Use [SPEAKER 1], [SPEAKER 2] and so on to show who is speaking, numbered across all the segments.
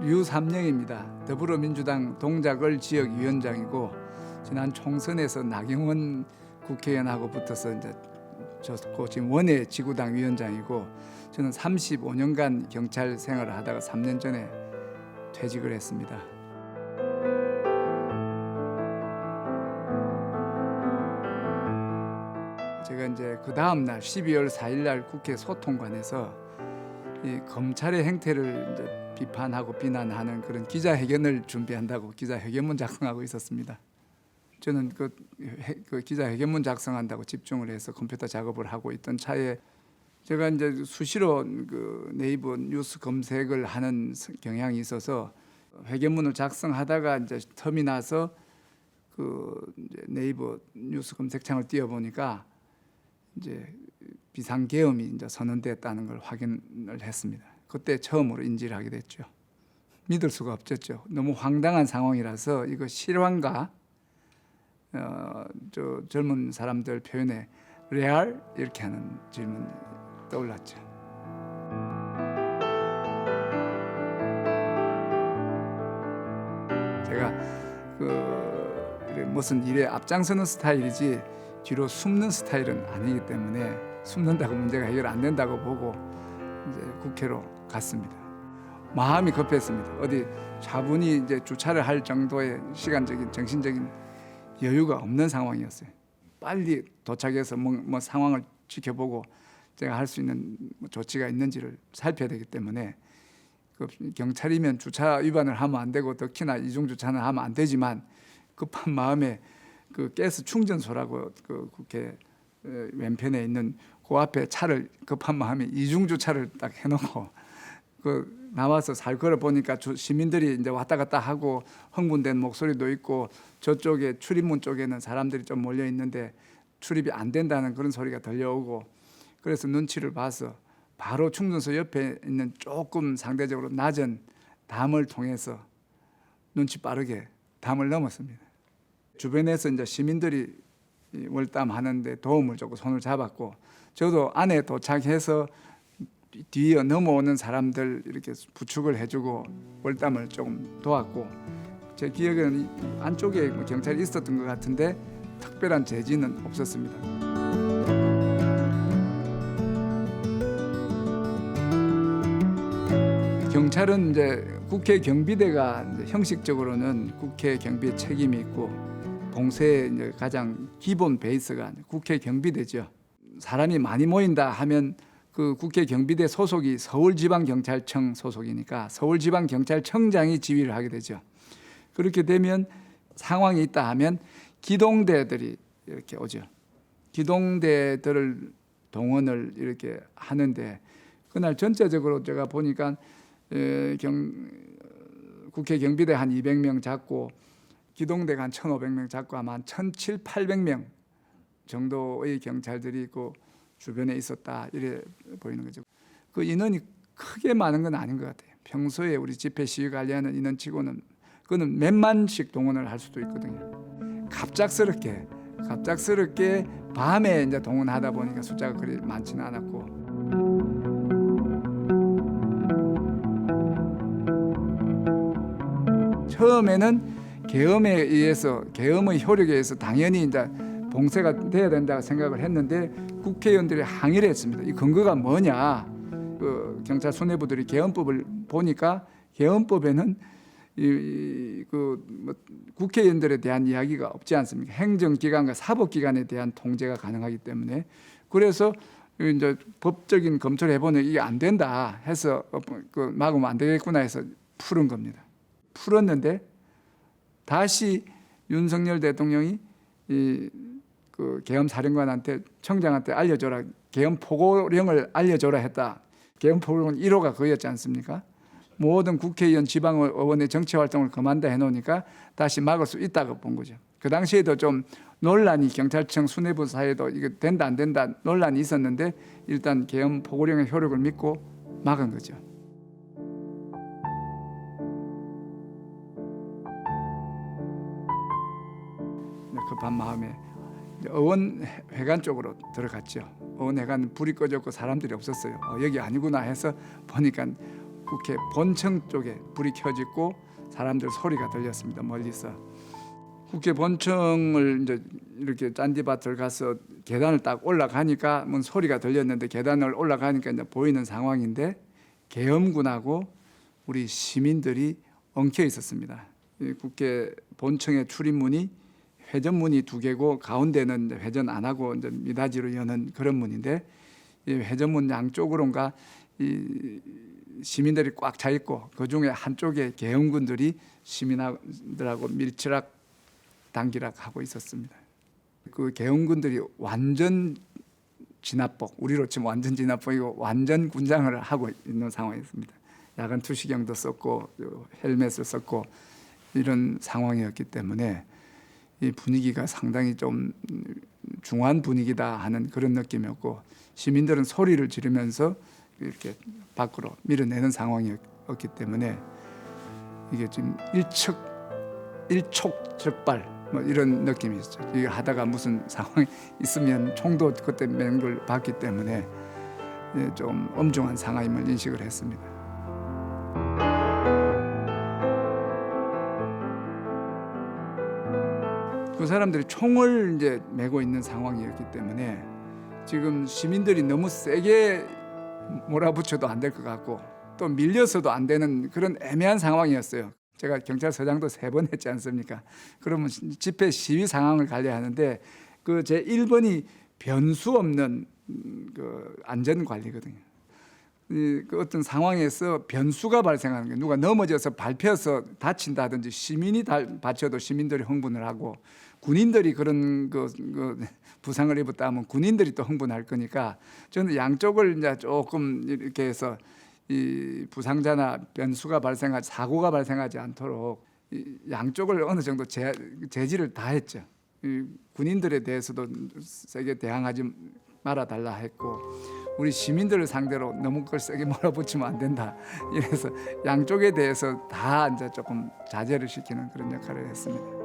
[SPEAKER 1] 류삼영입니다. 더불어민주당 동작을 지역위원장이고 지난 총선에서 나경원 국회의원하고 붙어서 이제 졌고 지금 원외 지구당 위원장이고 저는 35년간 경찰 생활을 하다가 3년 전에 퇴직을 했습니다. 제가 이제 그 다음 날 12월 4일 날 국회 소통관에서 이 검찰의 행태를 이제 비판하고 비난하는 그런 기자회견을 준비한다고 기자회견문 작성하고 있었습니다. 저는 그, 회- 그 기자회견문 작성한다고 집중을 해서 컴퓨터 작업을 하고 있던 차에 제가 이제 수시로 그 네이버 뉴스 검색을 하는 스- 경향이 있어서 회견문을 작성하다가 이제 텀이 나서 그 네이버 뉴스 검색창을 띄워보니까 이제 비상계엄이 이제 선언됐다는 걸 확인을 했습니다. 그때 처음으로 인지를 하게 됐죠. 믿을 수가 없었죠. 너무 황당한 상황이라서 이거 실화인가? 어, 저 젊은 사람들 표현에 레알 이렇게 하는 질문이 떠올랐죠. 제가 그 무슨 일에 앞장서는 스타일이지 뒤로 숨는 스타일은 아니기 때문에 숨는다고 문제가 해결 안 된다고 보고 이제 국회로 갔습니다. 마음이 급했습니다. 어디 차분히 이제 주차를 할 정도의 시간적인 정신적인 여유가 없는 상황이었어요. 빨리 도착해서 뭐, 뭐 상황을 지켜보고 제가 할 수 있는 뭐 조치가 있는지를 살펴야 되기 때문에 그 경찰이면 주차 위반을 하면 안 되고 특히나 이중 주차는 하면 안 되지만 급한 마음에 그 가스 충전소라고 그 국회 에, 왼편에 있는 그 앞에 차를 급한 마음에 이중 주차를 딱 해놓고 그 나와서 살 걸어 보니까 주- 시민들이 이제 왔다 갔다 하고 흥분된 목소리도 있고 저쪽에 출입문 쪽에는 사람들이 좀 몰려 있는데 출입이 안 된다는 그런 소리가 들려오고 그래서 눈치를 봐서 바로 충전소 옆에 있는 조금 상대적으로 낮은 담을 통해서 눈치 빠르게 담을 넘었습니다. 주변에서 이제 시민들이 이 월담하는데 도움을 줬고 손을 잡았고 저도 안에 도착해서 뒤에 넘어오는 사람들 이렇게 부축을 해주고 월담을 조금 도왔고 제 기억에는 이 안쪽에 뭐 경찰이 있었던 것 같은데 특별한 제지는 없었습니다. 경찰은 이제 국회 경비대가 이제 형식적으로는 국회 경비 책임이 있고 봉쇄의 이제 가장 기본 베이스가 국회 경비대죠. 사람이 많이 모인다 하면 그 국회 경비대 소속이 서울지방경찰청 소속이니까 서울지방경찰청장이 지휘를 하게 되죠. 그렇게 되면 상황이 있다 하면 기동대들이 이렇게 오죠. 기동대들을 동원을 이렇게 하는데 그날 전체적으로 제가 보니까 에, 경, 국회 경비대 한 200명 잡고 기동대가 한 1,500명 잡고 아마 한 1,700, 800명 정도의 경찰들이 그 주변에 있었다 이래 보이는 거죠. 그 인원이 크게 많은 건 아닌 것 같아요. 평소에 우리 집회 시위 관리하는 인원치고는 그거는 몇만씩 동원을 할 수도 있거든요. 갑작스럽게 갑작스럽게 밤에 이제 동원하다 보니까 숫자가 그리 많지는 않았고 처음에는 계엄에 의해서 계엄의 효력에 의해서 당연히 이제 봉쇄가 돼야 된다 생각을 했는데 국회의원들이 항의를 했습니다. 이 근거가 뭐냐? 그 경찰 수뇌부들이 계엄법을 보니까 계엄법에는 이그 뭐 국회의원들에 대한 이야기가 없지 않습니까? 행정기관과 사법기관에 대한 통제가 가능하기 때문에 그래서 이제 법적인 검토를 해보니 이게 안 된다 해서 어, 그 막으면 안 되겠구나 해서 푸른 겁니다. 풀었는데 다시 윤석열 대통령이 이 그 계엄 사령관한테 청장한테 알려줘라 계엄 포고령을 알려줘라 했다. 계엄 포고령 1호가 그였지 않습니까? 모든 국회의원 지방의원의 정치 활동을 그만다 해놓으니까 다시 막을 수 있다고 본 거죠. 그 당시에도 좀 논란이 경찰청 수뇌부 사이에도 이게 된다 안 된다 논란이 있었는데 일단 계엄 포고령의 효력을 믿고 막은 거죠. 급한 마음에 의원회관 쪽으로 들어갔죠. 의원회관 불이 꺼졌고 사람들이 없었어요. 어, 여기 아니구나 해서 보니까 국회 본청 쪽에 불이 켜지고 사람들 소리가 들렸습니다. 멀리서 국회 본청을 이제 이렇게 짠디밭을 가서 계단을 딱 올라가니까 뭔 소리가 들렸는데 계단을 올라가니까 이제 보이는 상황인데 계엄군하고 우리 시민들이 엉켜 있었습니다. 이 국회 본청의 출입문이 회전 문이 두 개고 가운데는 회전 안 하고 이제 미닫이로 여는 그런 문인데 이 회전 문 양쪽으로인가 이 시민들이 꽉 차 있고 그 중에 한쪽에 계엄군들이 시민들하고 밀치락 단기락 하고 있었습니다. 그 계엄군들이 완전 진압복, 우리로 치면 완전 진압복이고 완전 군장을 하고 있는 상황이었습니다. 야간 투시경도 썼고 헬멧을 썼고 이런 상황이었기 때문에 이 분위기가 상당히 좀 중한 분위기다 하는 그런 느낌이었고 시민들은 소리를 지르면서 이렇게 밖으로 밀어내는 상황이었기 때문에 이게 지금 일척 일촉즉발 뭐 이런 느낌이 있죠. 이게 하다가 무슨 상황이 있으면 총도 그때 맹걸 봤기 때문에 예, 좀 엄중한 상황임을 인식을 했습니다. 그 사람들이 총을 이제 메고 있는 상황이었기 때문에 지금 시민들이 너무 세게 몰아붙여도 안 될 것 같고 또 밀려서도 안 되는 그런 애매한 상황이었어요. 제가 경찰서장도 세 번 했지 않습니까? 그러면 집회 시위 상황을 관리하는데 그 제 1번이 변수 없는 음, 그 안전 관리거든요. 이, 그 어떤 상황에서 변수가 발생하는 게 누가 넘어져서 밟혀서 다친다든지 시민이 다, 다쳐도 시민들이 흥분을 하고 군인들이 그런 그, 그 부상을 입었다 하면 군인들이 또 흥분할 거니까 저는 양쪽을 이제 조금 이렇게 해서 이 부상자나 변수가 발생하지 사고가 발생하지 않도록 이 양쪽을 어느 정도 제, 제지를 다 했죠. 이 군인들에 대해서도 세게 대항하지 말아 달라 했고 우리 시민들을 상대로 너무 그걸 세게 몰아붙이면 안 된다. 이래서 양쪽에 대해서 다 이제 조금 자제를 시키는 그런 역할을 했습니다.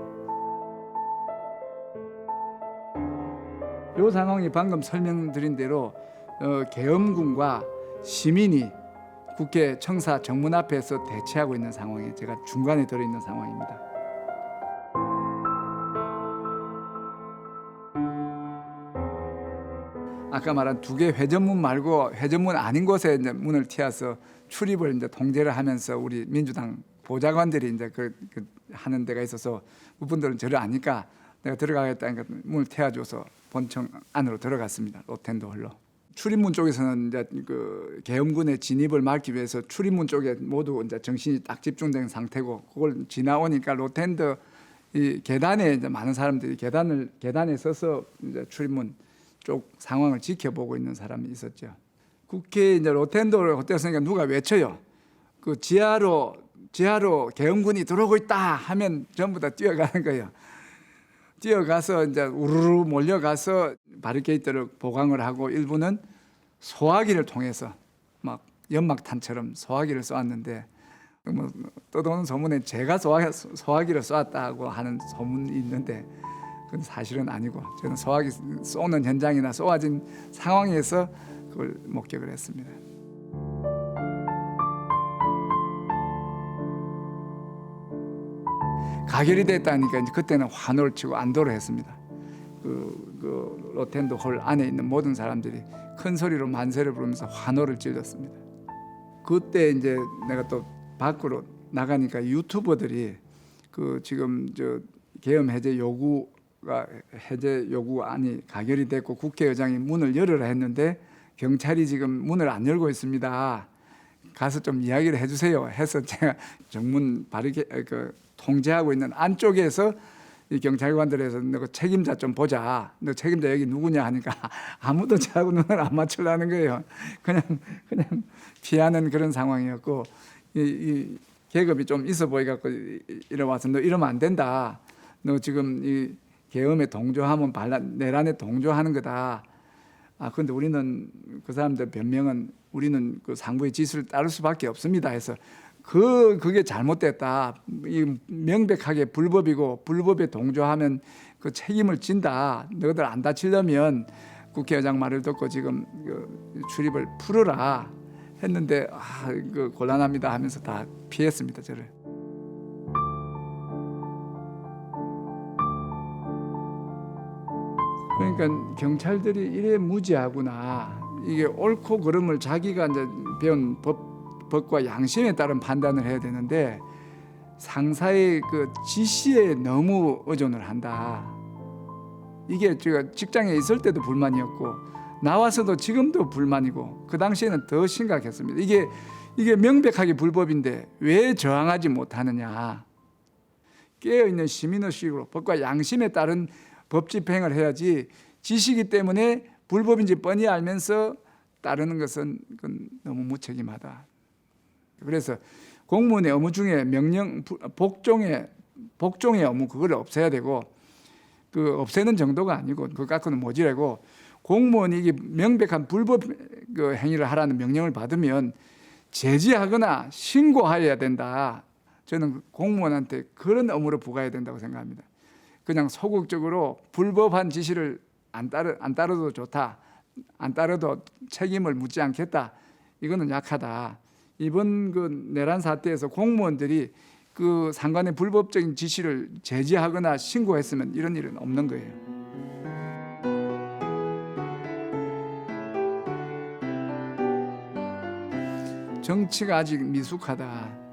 [SPEAKER 1] 이 상황이 방금 설명드린 대로 어, 계엄군과 시민이 국회 청사 정문 앞에서 대치하고 있는 상황에 제가 중간에 들어 있는 상황입니다. 아까 말한 두 개 회전문 말고 회전문 아닌 곳에 이제 문을 튀어서 출입을 이제 통제를 하면서 우리 민주당 보좌관들이 이제 그, 그 하는 데가 있어서 그분들은 저를 아니까 내가 들어가겠다니까 문을 태워줘서 본청 안으로 들어갔습니다. 로텐도 홀로. 출입문 쪽에서는 이제 그 계엄군의 진입을 막기 위해서 출입문 쪽에 모두 이제 정신이 딱 집중된 상태고 그걸 지나오니까 로텐더 이 계단에 이제 많은 사람들이 계단을 계단에 서서 이제 출입문 쪽 상황을 지켜보고 있는 사람이 있었죠. 국회 이제 로텐도를 헛되었으니까 누가 외쳐요. 그 지하로 지하로 계엄군이 들어오고 있다 하면 전부 다 뛰어가는 거예요. 뛰어가서 이제 우르르 몰려가서 바리케이트를 보강을 하고 일부는 소화기를 통해서 막 연막탄처럼 소화기를 쏘았는데 뭐 떠도는 소문에 제가 소화, 소화기를 쏘았다고 하는 소문이 있는데 그건 사실은 아니고 저는 소화기 쏘는 현장이나 쏘아진 상황에서 그걸 목격을 했습니다. 가결이 됐다니까 이제 그때는 환호를 치고 안도를 했습니다. 그, 그 로텐도 홀 안에 있는 모든 사람들이 큰 소리로 만세를 부르면서 환호를 질렀습니다. 그때 이제 내가 또 밖으로 나가니까 유튜버들이 그 지금 저 계엄 해제 요구가 해제 요구안이 가결이 됐고 국회의장이 문을 열으라 했는데 경찰이 지금 문을 안 열고 있습니다. 가서 좀 이야기를 해주세요. 해서 제가 정문 바르게 그 통제하고 있는 안쪽에서 이 경찰관들에서 너 책임자 좀 보자. 너 책임자 여기 누구냐 하니까 아무도 저하고 눈을 안 맞추려는 거예요. 그냥 그냥 피하는 그런 상황이었고 이, 이 계급이 좀 있어 보이갖고 이래 와서 너 이러면 안 된다. 너 지금 이 계엄에 동조하면 반란 내란에 동조하는 거다. 아 근데 우리는 그 사람들 변명은 우리는 그 상부의 지시를 따를 수밖에 없습니다. 해서 그 그게 잘못됐다. 이 명백하게 불법이고 불법에 동조하면 그 책임을 진다. 너희들 안 다치려면 국회의장 말을 듣고 지금 그 출입을 풀어라. 했는데 아, 그 곤란합니다 하면서 다 피했습니다 저를. 그러니까 경찰들이 이래 무지하구나. 이게 옳고 그름을 자기가 이제 배운 법, 법과 양심에 따른 판단을 해야 되는데 상사의 그 지시에 너무 의존을 한다. 이게 제가 직장에 있을 때도 불만이었고 나와서도 지금도 불만이고 그 당시에는 더 심각했습니다. 이게 이게 명백하게 불법인데 왜 저항하지 못하느냐? 깨어 있는 시민의식으로 법과 양심에 따른 법 집행을 해야지 지시기 때문에 불법인지 뻔히 알면서 따르는 것은 너무 무책임하다. 그래서 공무원의 업무 중에 명령 부- 복종의 복종의 업무 그걸 없애야 되고 그 없애는 정도가 아니고 그거 갖고는 모자라고 공무원이 이게 명백한 불법 그 행위를 하라는 명령을 받으면 제지하거나 신고해야 된다. 저는 공무원한테 그런 업무를 부과해야 된다고 생각합니다. 그냥 소극적으로 불법한 지시를 안 따르 안 따르도 좋다. 안 따르도 책임을 묻지 않겠다. 이거는 약하다. 이번 그 내란 사태에서 공무원들이 그 상관의 불법적인 지시를 제지하거나 신고했으면 이런 일은 없는 거예요. 정치가 아직 미숙하다.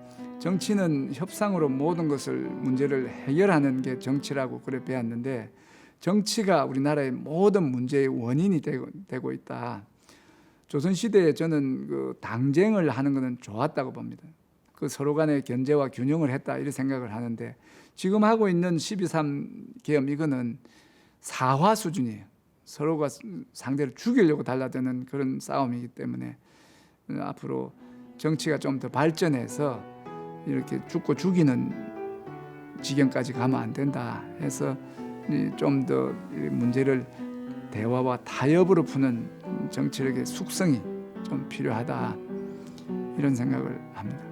[SPEAKER 1] 정치는 협상으로 모든 것을 문제를 해결하는 게 정치라고 그래 배웠는데 정치가 우리나라의 모든 문제의 원인이 되고, 있다. 조선 시대에 저는 그 당쟁을 하는 것은 좋았다고 봅니다. 그 서로 간의 견제와 균형을 했다 이렇게 생각을 하는데 지금 하고 있는 12.3 계엄 이거는 사화 수준이에요. 서로가 상대를 죽이려고 달라드는 그런 싸움이기 때문에 앞으로 정치가 좀 더 발전해서 이렇게 죽고 죽이는 지경까지 가면 안 된다 해서 좀 더 문제를 대화와 타협으로 푸는 정치력의 숙성이 좀 필요하다 이런 생각을 합니다.